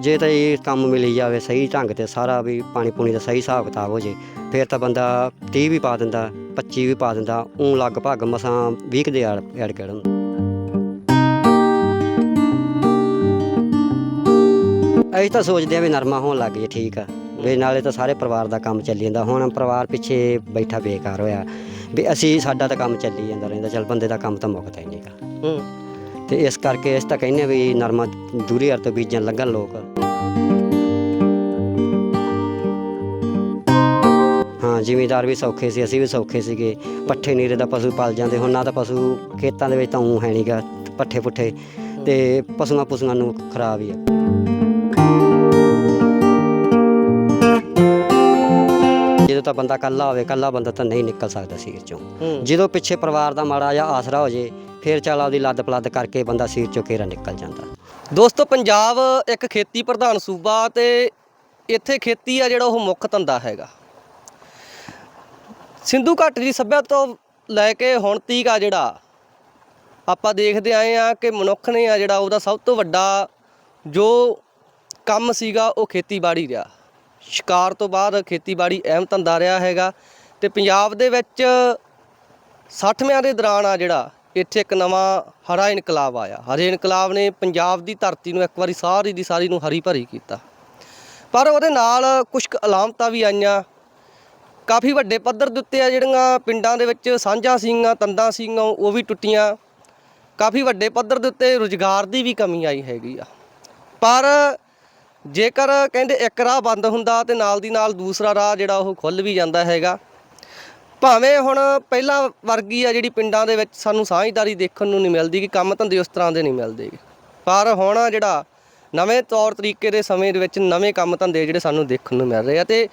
ਜੇ ਤਾਂ ਇਹ ਕੰਮ ਮਿਲੀ ਜਾਵੇ ਸਹੀ ਢੰਗ ਤੇ ਸਾਰਾ ਵੀ ਪਾਣੀ ਪੂਣੀ ਦਾ ਸਹੀ ਹਿਸਾਬ ਕਿਤਾਬ ਹੋ ਜੇ, ਫਿਰ ਤਾਂ ਬੰਦਾ 30 ਵੀ ਪਾ ਦਿੰਦਾ 25 ਵੀ ਪਾ ਦਿੰਦਾ ਉਹ ਲਗਭਗ ਮਸਾਂ 20 ਦੇ ਐਡ ਐਡ ਅਸੀਂ ਤਾਂ ਸੋਚਦੇ ਆ ਵੀ ਨਰਮਾ ਹੋਣ ਲੱਗ ਜੇ ਠੀਕ ਆ, ਵੀ ਨਾਲੇ ਤਾਂ ਸਾਰੇ ਪਰਿਵਾਰ ਦਾ ਕੰਮ ਚੱਲੀ ਜਾਂਦਾ। ਹੁਣ ਪਰਿਵਾਰ ਪਿੱਛੇ ਬੈਠਾ ਬੇਕਾਰ ਹੋਇਆ, ਵੀ ਅਸੀਂ ਸਾਡਾ ਤਾਂ ਕੰਮ ਚੱਲੀ ਜਾਂਦਾ ਰਹਿੰਦਾ, ਚਲ ਬੰਦੇ ਦਾ ਕੰਮ ਤਾਂ ਮੁੱਕਦਾ ਹੀ ਨਹੀਂਗਾ ਹੂੰ। ਤੇ ਇਸ ਕਰਕੇ ਇਸ ਤਾਂ ਕਹਿੰਦੇ ਆ ਵੀ ਨਰਮਾ ਦੂਰੀ ਹਰ ਤੋਂ ਬੀਜਣ ਲੱਗਣ ਲੋਕ। ਹਾਂ ਜ਼ਿਮੀਦਾਰ ਵੀ ਸੌਖੇ ਸੀ ਅਸੀਂ ਵੀ ਸੌਖੇ ਸੀਗੇ। ਪੱਠੇ ਨੀਰੇ ਦਾ ਪਸ਼ੂ ਪਲ ਜਾਂਦੇ ਹੁਣ ਨਾ ਤਾਂ ਪਸ਼ੂ ਖੇਤਾਂ ਦੇ ਵਿੱਚ ਤਾਂ ਊਂ ਹੈ ਨਹੀਂਗਾ ਪੱਠੇ ਪੁੱਠੇ ਤੇ ਪਸ਼ੂਆਂ ਪਸ਼ੂਆਂ ਨੂੰ ਖਰਾਬ ਹੀ ਆ। ਜਦੋਂ ਤਾਂ ਬੰਦਾ ਕੱਲਾ ਹੋਵੇ ਕੱਲਾ ਬੰਦਾ ਤਾਂ ਨਹੀਂ ਨਿਕਲ ਸਕਦਾ ਸੀਰ ਚੋਂ ਜਦੋਂ ਪਿੱਛੇ ਪਰਿਵਾਰ ਦਾ ਮਾੜਾ ਜਿਹਾ ਆਸਰਾ ਹੋ ਜੇ ਫਿਰ ਚੱਲ ਆਪਦੀ ਲੱਦ ਪਲੱਦ ਕਰਕੇ ਬੰਦਾ ਸੀਰ ਚੋਂ ਘੇਰਾ ਨਿਕਲ ਜਾਂਦਾ। ਦੋਸਤੋ, ਪੰਜਾਬ ਇੱਕ ਖੇਤੀ ਪ੍ਰਧਾਨ ਸੂਬਾ ਤੇ ਇੱਥੇ ਖੇਤੀ ਆ ਜਿਹੜਾ ਉਹ ਮੁੱਖ ਧੰਦਾ ਹੈਗਾ। ਸਿੰਧੂ ਘਾਟ ਦੀ ਸੱਭਿਅਤਾ ਤੋਂ ਲੈ ਕੇ ਹੁਣ ਤੀਕ ਆ ਜਿਹੜਾ, ਆਪਾਂ ਦੇਖਦੇ ਆਏ ਆ ਕਿ ਮਨੁੱਖ ਨੇ ਆ ਜਿਹੜਾ ਉਹਦਾ ਸਭ ਤੋਂ ਵੱਡਾ ਜੋ ਕੰਮ ਸੀਗਾ ਉਹ ਖੇਤੀਬਾੜੀ ਰਿਹਾ। ਸ਼ਿਕਾਰ ਤੋਂ ਬਾਅਦ ਖੇਤੀਬਾੜੀ ਅਹਿਮ ਧੰਦਾ ਰਿਹਾ ਹੈਗਾ ਤੇ ਪੰਜਾਬ ਦੇ ਵਿੱਚ 60ਵਿਆਂ ਦੇ ਦੌਰਾਨ ਆ ਜਿਹੜਾ ਇੱਥੇ ਇੱਕ ਨਵਾਂ ਹਰਾ ਇਨਕਲਾਬ ਆਇਆ। ਹਰੇ ਇਨਕਲਾਬ ਨੇ ਪੰਜਾਬ ਦੀ ਧਰਤੀ ਨੂੰ ਇੱਕ ਵਾਰੀ ਸਾਰੀ ਦੀ ਸਾਰੀ ਨੂੰ ਹਰੀ ਭਰੀ ਕੀਤਾ। ਪਰ ਉਹਦੇ ਨਾਲ ਕੁਝ ਕੁ ਅਲਾਮਤਾਂ ਵੀ ਆਈਆਂ। ਕਾਫੀ ਵੱਡੇ ਪੱਧਰ ਦੇ ਉੱਤੇ ਆ ਜਿਹੜੀਆਂ ਪਿੰਡਾਂ ਦੇ ਵਿੱਚ ਸਾਂਝਾਂ ਸੀਗੀਆਂ, ਤੰਦਾਂ ਸੀਗੀਆਂ, ਉਹ ਵੀ ਟੁੱਟੀਆਂ। ਕਾਫੀ ਵੱਡੇ ਪੱਧਰ ਦੇ ਉੱਤੇ ਰੁਜ਼ਗਾਰ ਦੀ ਵੀ ਕਮੀ ਆਈ ਹੈਗੀ ਆ। ਪਰ ਜੇਕਰ ਕਹਿੰਦੇ ਇੱਕ ਰਾਹ ਬੰਦ ਹੁੰਦਾ ਤੇ ਨਾਲ ਦੀ ਨਾਲ ਦੂਸਰਾ ਰਾਹ ਜਿਹੜਾ ਉਹ ਖੁੱਲ ਵੀ ਜਾਂਦਾ ਹੈਗਾ। ਭਾਵੇਂ ਹੁਣ ਪਹਿਲਾਂ ਵਰਗੀ ਆ ਜਿਹੜੀ ਪਿੰਡਾਂ ਦੇ ਵਿੱਚ ਸਾਨੂੰ ਸਾਂਝਦਾਰੀ ਦੇਖਣ ਨੂੰ ਨਹੀਂ ਮਿਲਦੀ ਕਿ ਕੰਮ ਧੰਦੇ ਉਸ ਤਰ੍ਹਾਂ ਦੇ ਨਹੀਂ ਮਿਲਦੇ ਪਰ ਹੁਣ ਜਿਹੜਾ ਨਵੇਂ ਤੌਰ ਤਰੀਕੇ ਦੇ ਸਮੇਂ ਦੇ ਵਿੱਚ ਨਵੇਂ ਕੰਮ ਧੰਦੇ ਜਿਹੜੇ ਸਾਨੂੰ ਦੇਖਣ ਨੂੰ ਮਿਲ ਰਹੇ ਆ ਤੇ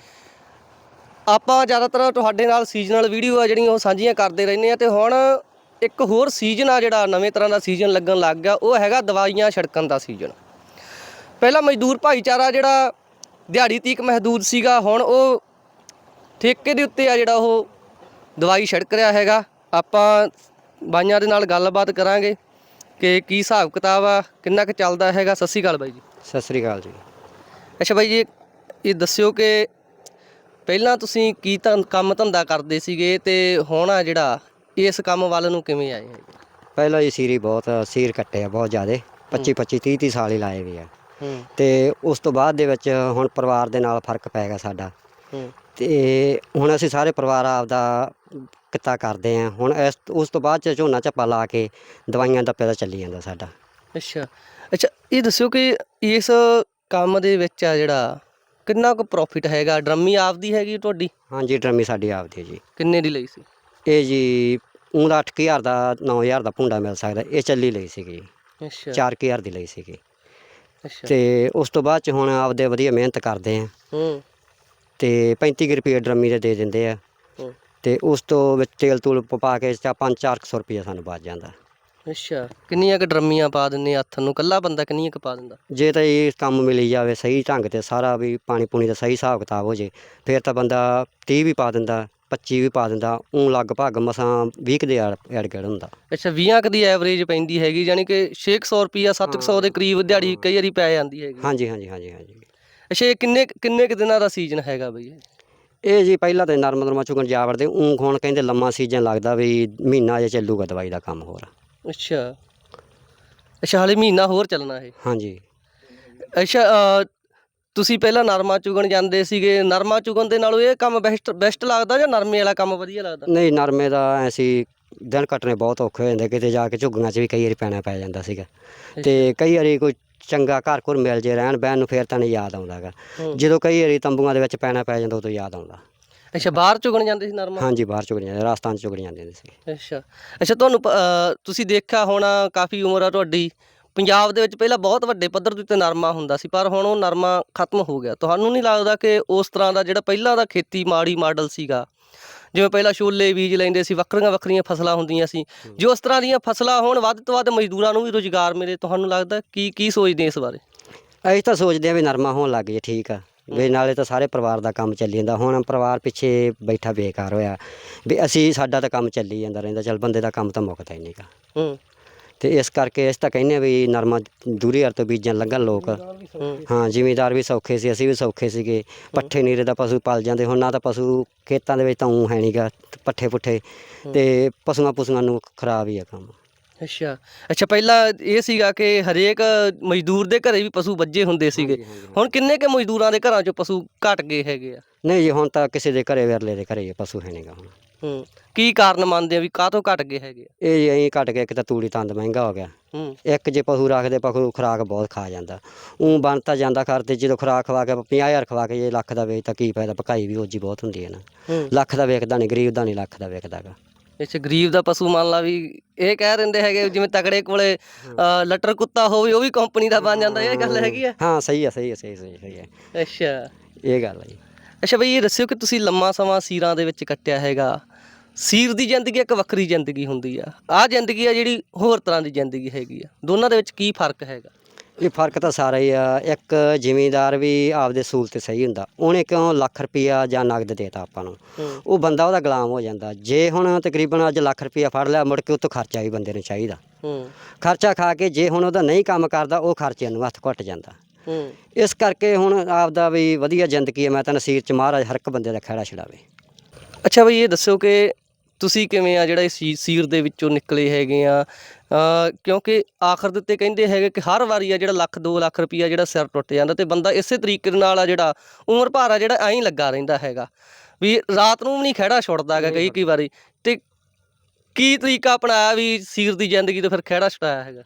ਆਪਾਂ ਜ਼ਿਆਦਾਤਰ ਤੁਹਾਡੇ ਨਾਲ ਸੀਜ਼ਨਲ ਵੀਡੀਓ ਆ ਜਿਹੜੀਆਂ ਉਹ ਸਾਂਝੀਆਂ ਕਰਦੇ ਰਹਿੰਦੇ ਆ ਤੇ ਹੁਣ ਇੱਕ ਹੋਰ ਸੀਜ਼ਨ ਆ ਜਿਹੜਾ ਨਵੇਂ ਤਰ੍ਹਾਂ ਦਾ ਸੀਜ਼ਨ ਲੱਗਣ ਲੱਗ ਗਿਆ, ਉਹ ਹੈਗਾ ਦਵਾਈਆਂ ਛਿੜਕਣ ਦਾ ਸੀਜ਼ਨ ਪਹਿਲਾਂ ਮਜ਼ਦੂਰ ਭਾਈਚਾਰਾ ਜਿਹੜਾ ਦਿਹਾੜੀ ਤੀਕ ਮਹਦੂਦ ਸੀਗਾ, ਹੁਣ ਉਹ ਠੇਕੇ ਦੇ ਉੱਤੇ ਆ ਜਿਹੜਾ ਉਹ ਦਵਾਈ ਛਿੜਕ ਰਿਹਾ ਹੈਗਾ। ਆਪਾਂ ਬਾਈਆਂ ਦੇ ਨਾਲ ਗੱਲਬਾਤ ਕਰਾਂਗੇ ਕਿ ਕੀ ਹਿਸਾਬ ਕਿਤਾਬ ਆ ਕਿੰਨਾ ਕੁ ਚੱਲਦਾ ਹੈਗਾ। ਸਤਿ ਸ਼੍ਰੀ ਅਕਾਲ ਬਾਈ ਜੀ। ਸਤਿ ਸ੍ਰੀ ਅਕਾਲ ਜੀ। ਅੱਛਾ ਬਾਈ ਜੀ ਇਹ ਦੱਸਿਓ ਕਿ ਪਹਿਲਾਂ ਤੁਸੀਂ ਕੀ ਧੰ ਕੰਮ ਧੰਦਾ ਕਰਦੇ ਸੀਗੇ ਤੇ ਹੁਣ ਆ ਜਿਹੜਾ ਇਸ ਕੰਮ ਵੱਲ ਨੂੰ ਕਿਵੇਂ ਆਏ ਹੈਗੇ ਪਹਿਲਾਂ ਜੀ ਸੀਰੀ ਬਹੁਤ ਸੀਰ ਕੱਟੇ ਆ ਬਹੁਤ ਜ਼ਿਆਦੇ। 25 25 30 30 ਸਾਲ ਹੀ ਲਾਏ ਵੀ ਆ। ਹੂੰ। ਤੇ ਉਸ ਤੋਂ ਬਾਅਦ ਦੇ ਵਿੱਚ ਹੁਣ ਪਰਿਵਾਰ ਦੇ ਨਾਲ ਫ਼ਰਕ ਪੈ ਗਿਆ ਸਾਡਾ। ਹੂੰ। ਤੇ ਹੁਣ ਅਸੀਂ ਸਾਰੇ ਪਰਿਵਾਰ ਆਪਦਾ ਕਿੱਤਾ ਕਰਦੇ ਆ ਹੁਣ ਇਸ ਉਸ ਤੋਂ ਬਾਅਦ ਚ ਝੋਨਾ ਝੱਪਾ ਲਾ ਕੇ ਦਵਾਈਆਂ ਦਾ ਪੈਦਾ ਚੱਲੀ ਜਾਂਦਾ ਸਾਡਾ। ਅੱਛਾ। ਅੱਛਾ ਇਹ ਦੱਸਿਓ ਕਿ ਇਸ ਕੰਮ ਦੇ ਵਿੱਚ ਆ ਜਿਹੜਾ ਕਿੰਨਾ ਕੁ ਪ੍ਰੋਫਿਟ ਹੈਗਾ? ਡਰਮੀ ਆਪਦੀ ਹੈਗੀ ਤੁਹਾਡੀ? ਹਾਂਜੀ ਡਰਮੀ ਸਾਡੀ ਆਪਦੀ ਹੈ ਜੀ। ਕਿੰਨੇ ਦੀ ਲਈ ਸੀ? ਇਹ ਜੀ ਉਹਦਾ 8000 ਦਾ 9000 ਦਾ ਭੁੰਡਾ ਮਿਲ ਸਕਦਾ। ਇਹ ਚੱਲੀ ਲਈ ਸੀਗੀ। ਅੱਛਾ। 4000 ਦੀ ਲਈ ਸੀਗੀ। ਅੱਛਾ। ਤੇ ਉਸ ਤੋਂ ਬਾਅਦ ਚ ਹੁਣ ਆਪਦੇ ਵਧੀਆ ਮਿਹਨਤ ਕਰਦੇ ਆ ਹੂੰ। ਤੇ 35 ਕੁ ਰੁਪਏ ਡਰਮੀ ਦੇ ਦੇ ਦਿੰਦੇ ਆ। ਹੂੰ। ਤੇ ਉਸ ਤੋਂ ਵਿੱਚ ਤੇਲ ਤੂਲ ਪ- ਪਾ ਕੇ ਚਾ 5-400 ਰੁਪਏ ਸਾਨੂੰ ਬਚ ਜਾਂਦਾ। ਅੱਛਾ ਕਿੰਨੀਆਂ ਕ ਡਰਮੀਆਂ ਪਾ ਦਿੰਨੇ ਹੱਥ ਨੂੰ? ਕੱਲਾ ਬੰਦਾ ਕਿੰਨੀਆਂ ਕ ਪਾ ਦਿੰਦਾ? ਜੇ ਤਾਂ ਇਹ ਕੰਮ ਮਿਲੀ ਜਾਵੇ ਸਹੀ ਢੰਗ ਤੇ ਸਾਰਾ ਵੀ ਪਾਣੀ ਪੂਣੀ ਦਾ ਸਹੀ ਹਿਸਾਬ ਕਿਤਾਬ ਹੋ ਜੇ ਫਿਰ ਤਾਂ ਬੰਦਾ 30 ਵੀ ਪਾ ਦਿੰਦਾ 25 ਵੀ ਪਾ ਦਿੰਦਾ ਉਹ ਲਗਭਗ ਮਸਾਂ 20 ਕੁ ਦੇ ਐਡ ਕਰ ਹੁੰਦਾ। ਅੱਛਾ 20 ਕ ਦੀ ਐਵਰੇਜ ਪੈਂਦੀ ਹੈਗੀ ਯਾਨੀ ਕਿ 600 ਰੁਪਿਆ 700 ਦੇ ਕਰੀਬ ਦਿਹਾੜੀ ਕਈ ਵਾਰੀ ਪੈ ਜਾਂਦੀ ਹੈਗੀ। ਹਾਂਜੀ ਹਾਂਜੀ ਹਾਂਜੀ ਹਾਂਜੀ। ਅੱਛਾ ਇਹ ਕਿੰਨੇ ਕਿੰਨੇ ਕ ਦਿਨਾਂ ਦਾ ਸੀਜ਼ਨ ਹੈਗਾ ਬਈ ਇਹ? ਇਹ ਜੀ ਪਹਿਲਾਂ ਤਾਂ ਨਰਮ ਨਰਮਾ ਚੁਗਣ ਜਾ ਵੜਦੇ ਉਹ ਹੁਣ ਕਹਿੰਦੇ ਲੰਮਾ ਸੀਜ਼ਨ ਲੱਗਦਾ ਵੀ ਮਹੀਨਾ ਜੇ ਚੱਲੂਗਾ ਦਵਾਈ ਦਾ ਕੰਮ ਹੋਰ। ਅੱਛਾ। ਅੱਛਾ ਹਾਲੇ ਮਹੀਨਾ ਹੋਰ ਚੱਲਣਾ ਇਹ। ਹਾਂਜੀ। ਅੱਛਾ ਅ, ਤੁਸੀਂ ਪਹਿਲਾਂ ਨਰਮਾ ਚੁਗਣ ਜਾਂਦੇ ਸੀਗੇ ਨਰਮਾ ਚੁਗਣ ਦੇ ਨਾਲੋਂ ਇਹ ਕੰਮ ਬੈਸਟ ਬੈਸਟ ਲੱਗਦਾ ਜਾਂ ਨਰਮੇ ਵਾਲਾ ਕੰਮ ਵਧੀਆ ਲੱਗਦਾ? ਨਹੀਂ ਨਰਮੇ ਦਾ ਐਸੀ ਦਿਨ ਕੱਟਣੇ ਬਹੁਤ ਔਖੇ ਹੋ ਜਾਂਦੇ ਕਿਤੇ ਜਾ ਕੇ ਝੁੱਗੀਆਂ 'ਚ ਵੀ ਕਈ ਵਾਰੀ ਪੈਣਾ ਪੈ ਜਾਂਦਾ ਸੀਗਾ। ਤੇ ਕਈ ਵਾਰੀ ਕੋਈ ਚੰਗਾ ਘਰ ਘੁਰ ਮਿਲ ਜੇ ਰਹਿਣ ਬਹਿਣ ਨੂੰ ਫਿਰ ਤਾਂ ਨਹੀਂ ਯਾਦ ਆਉਂਦਾਗਾ। ਹੂੰ। ਜਦੋਂ ਕਈ ਵਾਰੀ ਤੰਬੂਆਂ ਦੇ ਵਿੱਚ ਪੈਣਾ ਪੈ ਜਾਂਦਾ ਉਦੋਂ ਯਾਦ ਆਉਂਦਾ। ਅੱਛਾ ਬਾਹਰ ਚੁਗਣ ਜਾਂਦੇ ਸੀ ਨਰਮਾ? ਹਾਂਜੀ ਬਾਹਰ ਚੁਗਣ ਜਾਂਦੇ ਰਾਜਸਥਾਨ 'ਚ ਚੁਗਣ ਜਾਂਦੇ ਹੁੰਦੇ ਸੀ। ਅੱਛਾ। ਅੱਛਾ ਤੁਹਾਨੂੰ ਪ- ਤੁਸੀਂ ਦੇਖਿਆ ਹੋਣਾ ਕਾਫੀ ਉਮਰ ਆ ਤੁਹਾਡੀ। ਪੰਜਾਬ ਦੇ ਵਿੱਚ ਪਹਿਲਾਂ ਬਹੁਤ ਵੱਡੇ ਪੱਧਰ ਦੇ ਉੱਤੇ ਨਰਮਾ ਹੁੰਦਾ ਸੀ ਪਰ ਹੁਣ ਉਹ ਨਰਮਾ ਖਤਮ ਹੋ ਗਿਆ। ਤੁਹਾਨੂੰ ਨਹੀਂ ਲੱਗਦਾ ਕਿ ਉਸ ਤਰ੍ਹਾਂ ਦਾ ਜਿਹੜਾ ਪਹਿਲਾਂ ਦਾ ਖੇਤੀ ਮਾੜੀ ਮਾਡਲ ਸੀਗਾ ਜਿਵੇਂ ਪਹਿਲਾਂ ਛੋਲੇ ਬੀਜ ਲੈਂਦੇ ਸੀ ਵੱਖਰੀਆਂ ਵੱਖਰੀਆਂ ਫਸਲਾਂ ਹੁੰਦੀਆਂ ਸੀ। ਜੋ ਉਸ ਤਰ੍ਹਾਂ ਦੀਆਂ ਫਸਲਾਂ ਹੋਣ ਵੱਧ ਤੋਂ ਵੱਧ ਮਜ਼ਦੂਰਾਂ ਨੂੰ ਵੀ ਰੁਜ਼ਗਾਰ ਮਿਲੇ ਤੁਹਾਨੂੰ ਲੱਗਦਾ ਕੀ ਕੀ ਸੋਚਦੇ ਇਸ ਬਾਰੇ? ਅਸੀਂ ਤਾਂ ਸੋਚਦੇ ਆ ਵੀ ਨਰਮਾ ਹੋਣ ਲੱਗ ਜੇ ਠੀਕ ਆ। ਵੀ ਨਾਲੇ ਤਾਂ ਸਾਰੇ ਪਰਿਵਾਰ ਦਾ ਕੰਮ ਚੱਲੀ ਜਾਂਦਾ। ਹੁਣ ਪਰਿਵਾਰ ਪਿੱਛੇ ਬੈਠਾ ਬੇਕਾਰ ਹੋਇਆ। ਵੀ ਅਸੀਂ ਸਾਡਾ ਤਾਂ ਕੰਮ ਚੱਲੀ ਜਾਂਦਾ ਰਹਿੰਦਾ ਚਲ ਬੰਦੇ ਦਾ ਕੰਮ ਤਾਂ ਮੁੱਕਦਾ ਹੀ ਨਹੀਂਗਾ ਹੂੰ। ਤੇ ਇਸ ਕਰਕੇ ਇਸ ਤਾਂ ਕਹਿੰਦੇ ਆ ਵੀ ਨਰਮਾ ਦੂਰੀ ਹਰ ਤੋਂ ਬੀਜਣ ਲੱਗਣ ਲੋਕ। ਹੂੰ ਹਾਂ ਜ਼ਿਮੀਦਾਰ ਵੀ ਸੌਖੇ ਸੀ ਅਸੀਂ ਵੀ ਸੌਖੇ ਸੀਗੇ। ਪੱਠੇ ਨੀਰੇ ਦਾ ਪਸ਼ੂ ਪਲ ਜਾਂਦੇ ਹੁਣ ਨਾ ਤਾਂ ਪਸ਼ੂ ਖੇਤਾਂ ਦੇ ਵਿੱਚ ਤਾਂ ਊਂ ਹੈ ਨਹੀਂਗਾ ਪੱਠੇ ਪੁੱਠੇ। ਤੇ ਪਸ਼ੂਆਂ ਪਸ਼ੂਆਂ ਨੂੰ ਖਰਾਬ ਹੀ ਆ ਕੰਮ। ਅੱਛਾ ਅੱਛਾ ਪਹਿਲਾਂ ਇਹ ਸੀਗਾ ਕਿ ਹਰੇਕ ਮਜ਼ਦੂਰ ਦੇ ਘਰੇ ਵੀ ਪਸ਼ੂ ਵੱਜੇ ਹੁੰਦੇ ਸੀਗੇ। ਹੁਣ ਕਿੰਨੇ ਕੇ ਮਜ਼ਦੂਰਾਂ ਦੇ ਘਰਾਂ 'ਚ ਪਸ਼ੂ ਘਟ ਗਏ ਹੈਗੇ ਆ? ਨਹੀਂ ਜੀ ਹੁਣ ਤਾਂ ਕਿਸੇ ਦੇ ਘਰੇ ਵਿਰਲੇ ਦੇ ਘਰੇ ਹੀ ਪਸ਼ੂ ਹੈ ਨਹੀਂਗਾ ਹੁਣ। ਹੂੰ। ਕੀ ਕਾਰਨ ਮੰਨਦੇ ਆ ਵੀ ਕਾਹਤੋਂ ਘਟ ਗਏ ਹੈਗੇ ਆ? ਇਹ ਐਂ ਘਟ ਗਿਆ ਇੱਕ ਤਾਂ ਤੂੜੀ ਤੰਦ ਮਹਿੰਗਾ ਹੋ ਗਿਆ। ਹੂੰ। ਇੱਕ ਜੇ ਪਸ਼ੂ ਰੱਖਦੇ ਪਸ਼ੂ ਖੁਰਾਕ ਬਹੁਤ ਖਾ ਜਾਂਦਾ। ਉਂ ਬਣ ਤਾਂ ਜਾਂਦਾ ਖਰ ਤੇ ਜਦੋਂ ਖੁਰਾਕ ਖਵਾ ਕੇ 50000 ਖਵਾ ਕੇ ਜੇ ਲੱਖ ਦਾ ਵੇਚ ਤਾਂ ਕੀ ਫਾਇਦਾ ਪਕਾਈ ਵੀ ਉਹਜੀ ਬਹੁਤ ਹੁੰਦੀ ਹੈ ਨਾ। ਹੂੰ। ਲੱਖ ਦਾ ਵੇਚਦਾ ਨਹੀਂ ਗਰੀਬ ਦਾ ਨਹੀਂ ਲੱਖ ਦਾ ਵੇਚਦਾਗਾ ਅੱਛਾ ਗਰੀਬ ਦਾ ਪਸ਼ੂ ਮੰਨ ਲਾ ਵੀ ਇਹ ਕਹਿ ਦਿੰਦੇ ਹੈਗੇ ਜਿਵੇਂ ਤਕੜੇ ਕੋਲੇ ਅ, ਲੱਟਰ ਕੁੱਤਾ ਹੋਵੇ ਉਹ ਵੀ ਕੰਪਨੀ ਦਾ ਬਣ ਜਾਂਦਾ ਇਹ ਗੱਲ ਹੈਗੀ ਆ? ਹਾਂ ਸਹੀ ਹੈ ਸਹੀ ਹੈ ਸਹੀ ਸਹੀ ਸਹੀ ਹੈ। ਅੱਛਾ। ਇਹ ਗੱਲ ਹੈ ਜੀ। ਅੱਛਾ ਬਈ ਇਹ ਦੱਸਿਓ ਕਿ ਤੁਸੀਂ ਲੰਮਾ ਸਮਾਂ ਸੀਰਾਂ ਦੇ ਵਿੱਚ ਕੱਟਿਆ ਹੈਗਾ। ਸੀਰ ਦੀ ਜ਼ਿੰਦਗੀ ਇੱਕ ਵੱਖਰੀ ਜ਼ਿੰਦਗੀ ਹੁੰਦੀ ਆ? ਆਹ ਜ਼ਿੰਦਗੀ ਆ ਜਿਹੜੀ ਹੋਰ ਤਰ੍ਹਾਂ ਦੀ ਜ਼ਿੰਦਗੀ ਹੈਗੀ ਆ। ਦੋਨਾਂ ਦੇ ਵਿੱਚ ਕੀ ਫ਼ਰਕ ਹੈਗਾ? ਇਹ ਫ਼ਰਕ ਤਾਂ ਸਾਰਾ ਹੀ ਆ। ਇੱਕ ਜ਼ਿਮੀਂਦਾਰ ਵੀ ਆਪਦੇ ਸੂਲ ਤੇ ਸਹੀ ਹੁੰਦਾ। ਉਹਨੇ ਕਿਉਂ ਲੱਖ ਰੁਪਈਆ ਜਾਂ ਨਗਦ ਦੇਤਾ ਆਪਾਂ ਨੂੰ? ਉਹ ਬੰਦਾ ਉਹਦਾ ਗੁਲਾਮ ਹੋ ਜਾਂਦਾ। ਜੇ ਹੁਣ ਤਕਰੀਬਨ ਅੱਜ ਲੱਖ ਰੁਪਈਆ ਫੜ ਲਿਆ ਮੁੜ ਕੇ ਉਹ ਤੋਂ ਖਰਚਾ ਵੀ ਬੰਦੇ ਨੂੰ ਚਾਹੀਦਾ। ਖਰਚਾ ਖਾ ਕੇ ਜੇ ਹੁਣ ਉਹਦਾ ਨਹੀਂ ਕੰਮ ਕਰਦਾ ਉਹ ਖਰਚੇ ਨੂੰ ਹੱਥ ਘੁੱਟ ਜਾਂਦਾ। ਇਸ ਕਰਕੇ ਹੁਣ ਆਪਦਾ ਵੀ ਵਧੀਆ ਜ਼ਿੰਦਗੀ ਹੈ ਮੈਂ ਤਾਂ ਨਸੀਰ ਚ ਮਹਾਰਾਜ ਹਰ ਇੱਕ ਬੰਦੇ ਦਾ ਖਹਿੜਾ ਛਡਾਵੇ ਅੱਛਾ ਬਈ ਇਹ ਦੱਸੋ ਕਿ ਤੁਸੀਂ ਕਿਵੇਂ ਆ ਜਿਹੜਾ ਇਸ ਸੀ- ਸੀਰ ਦੇ ਵਿੱਚੋਂ ਨਿਕਲੇ ਹੈਗੇ ਆ? ਅ, ਕਿਉਂਕਿ ਆਖਰ ਦੇ ਉੱਤੇ ਕਹਿੰਦੇ ਹੈਗੇ ਕਿ ਹਰ ਵਾਰੀ ਆ ਜਿਹੜਾ ਲੱਖ 2 ਲੱਖ ਰੁਪਈਆ ਜਿਹੜਾ ਸਿਰ ਟੁੱਟ ਜਾਂਦਾ ਤੇ ਬੰਦਾ ਇਸੇ ਤਰੀਕੇ ਦੇ ਨਾਲ ਆ ਜਿਹੜਾ ਉਮਰ ਭਰ ਆ ਜਿਹੜਾ ਐਂ ਹੀ ਲੱਗਾ ਰਹਿੰਦਾ ਹੈਗਾ। ਵੀ ਰਾਤ ਨੂੰ ਵੀ ਨਹੀਂ ਖਹਿੜਾ ਛੁੱਟਦਾ ਹੈਗਾ ਕਈ ਕਈ ਵਾਰੀ। ਤੇ ਕੀ ਤਰੀਕਾ ਅਪਣਾਇਆ ਵੀ ਸੀਰ ਦੀ ਜ਼ਿੰਦਗੀ ਤੋਂ ਫਿਰ ਖਹਿੜਾ ਛੁਡਾਇਆ ਹੈਗਾ?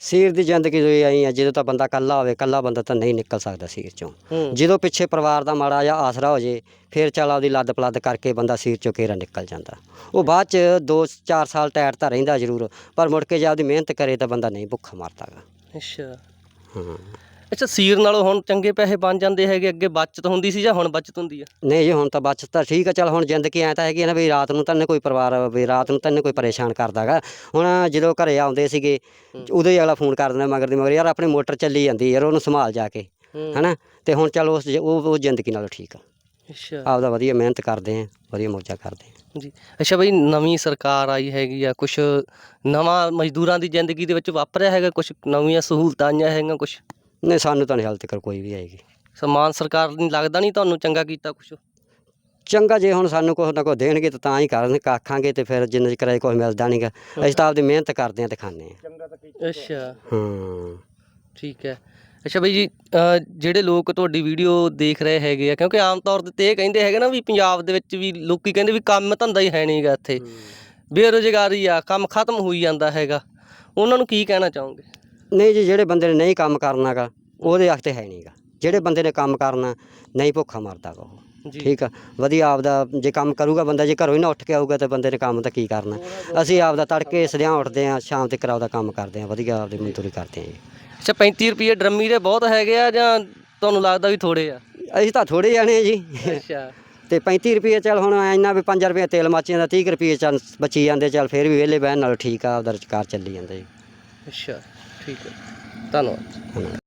ਸੀਰ ਦੀ ਜ਼ਿੰਦਗੀ ਜੋ ਆਈ ਆ ਜਦੋਂ ਤਾਂ ਬੰਦਾ ਕੱਲਾ ਹੋਵੇ ਕੱਲਾ ਬੰਦਾ ਤਾਂ ਨਹੀਂ ਨਿਕਲ ਸਕਦਾ ਸੀਰ ਚੋਂ। ਜਦੋਂ ਪਿੱਛੇ ਪਰਿਵਾਰ ਦਾ ਮਾੜਾ ਜਿਹਾ ਆਸਰਾ ਹੋ ਜੇ ਫਿਰ ਚੱਲ ਆਪਦੀ ਲੱਦ ਪਲੱਦ ਕਰਕੇ ਬੰਦਾ ਸੀਰ ਚੋਂ ਕੇਰਾ ਨਿਕਲ ਜਾਂਦਾ। ਉਹ ਬਾਅਦ ਚ 2-4 ਸਾਲ ਟਾਇਰ ਤਾਂ ਰਹਿੰਦਾ ਜ਼ਰੂਰ ਪਰ ਮੁੜ ਕੇ ਜੇ ਆਪਦੀ ਮਿਹਨਤ ਕਰੇ ਤਾਂ ਬੰਦਾ ਨਹੀਂ ਭੁੱਖਾ ਮਰਦਾਗਾ ਅੱਛਾ। ਹਾਂ। ਅੱਛਾ ਸੀਰ ਨਾਲੋਂ ਹੁਣ ਚੰਗੇ ਪੈਸੇ ਬਣ ਜਾਂਦੇ ਹੈਗੇ ਅੱਗੇ ਬਚਤ ਹੁੰਦੀ ਸੀ ਜਾਂ ਹੁਣ ਬਚਤ ਹੁੰਦੀ ਆ? ਨਹੀਂ ਜੀ ਹੁਣ ਤਾਂ ਬਚਤ ਤਾਂ ਠੀਕ ਆ ਚੱਲ ਹੁਣ ਜ਼ਿੰਦਗੀ ਐ ਤਾਂ ਹੈਗੀ ਆ ਨਾ ਵੀ ਰਾਤ ਨੂੰ ਤਾਂ ਨਹੀਂ ਕੋਈ ਪਰਿਵਾਰ ਵੀ ਰਾਤ ਨੂੰ ਤਾਂ ਨਹੀਂ ਕੋਈ ਪਰੇਸ਼ਾਨ ਕਰਦਾਗਾ ਹੁਣ ਜਦੋਂ ਘਰੇ ਆਉਂਦੇ ਸੀਗੇ ਉਦੋਂ ਹੀ ਅਗਲਾ ਫੋਨ ਕਰ ਦਿੰਦਾ ਮਗਰ ਦੀ ਮਗਰ ਯਾਰ ਆਪਣੀ ਮੋਟਰ ਚੱਲੀ ਜਾਂਦੀ ਯਾਰ ਉਹਨੂੰ ਸੰਭਾਲ ਜਾ ਕੇ। ਹਨਾ? ਤੇ ਹੁਣ ਚੱਲ ਉਸ ਉਹ ਉਹ ਜ਼ਿੰਦਗੀ ਨਾਲੋਂ ਠੀਕ ਆ। ਅੱਛਾ। ਆਪਦਾ ਵਧੀਆ ਮਿਹਨਤ ਕਰਦੇ ਆ ਵਧੀਆ ਮੌਜਾਂ ਕਰਦੇ ਆ। ਜੀ। ਅੱਛਾ ਬਈ ਨਵੀਂ ਸਰਕਾਰ ਆਈ ਹੈਗੀ ਆ ਕੁਝ ਨਵਾਂ ਮਜ਼ਦੂਰਾਂ ਦੀ ਜ਼ਿੰਦਗੀ ਦੇ ਵਿੱਚ ਵਾਪਰਿਆ ਹੈਗਾ ਕੁਝ ਨਵੀਆਂ ਸਹੂਲਤਾਂ ਆਈਆਂ ਹੈਗੀਆਂ ਕੁਝ ਨਹੀਂ ਸਾਨੂੰ ਤਾਂ ਨਹੀਂ ਹਾਲ ਤੱਕ ਕੋਈ ਵੀ ਆਏਗੀ ਸਮਾਨ ਸਰਕਾਰ ਨਹੀਂ ਲੱਗਦਾ ਨਹੀਂ ਤੁਹਾਨੂੰ ਚੰਗਾ ਕੀਤਾ ਕੁਝ ਚੰਗਾ ਜੇ ਹੁਣ ਸਾਨੂੰ ਕੁਛ ਨਾ ਕੁਛ ਦੇਣਗੇ ਤਾਂ ਤਾਂ ਹੀ ਕਰਾਂਗੇ ਆਖਾਂਗੇ ਤੇ ਫਿਰ ਜਿੰਨੇ ਚਿਰ ਅਜੇ ਕੁਛ ਮਿਲਦਾ ਨਹੀਂਗਾ ਅਸੀਂ ਤਾਂ ਆਪਦੀ ਮਿਹਨਤ ਕਰਦੇ ਆ ਤੇ ਖਾਂਦੇ ਆ ਅੱਛਾ। ਹਾਂ। ਠੀਕ ਹੈ। ਅੱਛਾ ਬਈ ਜੀ ਜਿਹੜੇ ਲੋਕ ਤੁਹਾਡੀ ਵੀਡੀਓ ਦੇਖ ਰਹੇ ਹੈਗੇ ਆ ਕਿਉਂਕਿ ਆਮ ਤੌਰ ਤੇ ਇਹ ਕਹਿੰਦੇ ਹੈਗੇ ਨਾ ਵੀ ਪੰਜਾਬ ਦੇ ਵਿੱਚ ਵੀ ਲੋਕੀ ਕਹਿੰਦੇ ਵੀ ਕੰਮ ਧੰਦਾ ਹੀ ਹੈ ਨਹੀਂਗਾ ਇੱਥੇ। ਬੇਰੁਜ਼ਗਾਰੀ ਆ ਕੰਮ ਖਤਮ ਹੋਈ ਜਾਂਦਾ ਹੈਗਾ। ਉਹਨਾਂ ਨੂੰ ਕੀ ਕਹਿਣਾ ਚਾਹੋਗੇ? ਨਹੀਂ ਜੀ ਜਿਹੜੇ ਬੰਦੇ ਨੇ ਨਹੀਂ ਕੰਮ ਕਰਨਾਗਾ ਉਹਦੇ ਵਾਸਤੇ ਹੈ ਨਹੀਂਗਾ। ਜਿਹੜੇ ਬੰਦੇ ਨੇ ਕੰਮ ਕਰਨਾ ਨਹੀਂ ਭੁੱਖਾ ਮਰਦਾਗਾ ਉਹ। ਠੀਕ ਆ? ਵਧੀਆ ਆਪਦਾ ਜੇ ਕੰਮ ਕਰੂਗਾ ਬੰਦਾ ਜੇ ਘਰੋਂ ਹੀ ਨਾ ਉੱਠ ਕੇ ਆਊਗਾ ਤੇ ਬੰਦੇ ਨੇ ਕੰਮ ਤਾਂ ਕੀ ਕਰਨਾ? ਅਸੀਂ ਆਪਦਾ ਤੜਕੇ ਸਦਿਆਂ ਉੱਠਦੇ ਆ ਸ਼ਾਮ ਤੱਕ ਆਪਦਾ ਕੰਮ ਕਰਦੇ ਆ ਵਧੀਆ ਆਪਦੀ ਮਜ਼ਦੂਰੀ ਕਰਦੇ ਆ ਜੀ। ਅੱਛਾ 35 ਰੁਪਏ ਡਰਮੀ ਦੇ ਬਹੁਤ ਹੈਗੇ ਆ ਜਾਂ ਤੁਹਾਨੂੰ ਲੱਗਦਾ ਵੀ ਥੋੜੇ ਆ? ਅਸੀਂ ਤਾਂ ਥੋੜੇ ਜਾਣੇ ਆ ਜੀ। ਅੱਛਾ। ਤੇ 35 ਰੁਪਏ ਚੱਲ ਹੁਣ ਇੰਨਾ ਵੀ 5 ਰੁਪਏ ਤੇਲ ਮਾਚੀਆਂ ਦਾ 30 ਰੁਪਏ ਚੱਲ ਬਚੀ ਜਾਂਦੇ ਚੱਲ ਫਿਰ ਵੀ ਵਿਹਲੇ ਬਹਿਣ ਨਾਲ ਠੀਕ ਆ ਆਪਦਾ ਰੁਜ਼ਗਾਰ ਚੱਲੀ ਜਾਂਦਾ ਜੀ। ਅੱਛਾ। ਠੀਕ ਹੈ। ਧੰਨਵਾਦ। ਹੁਣ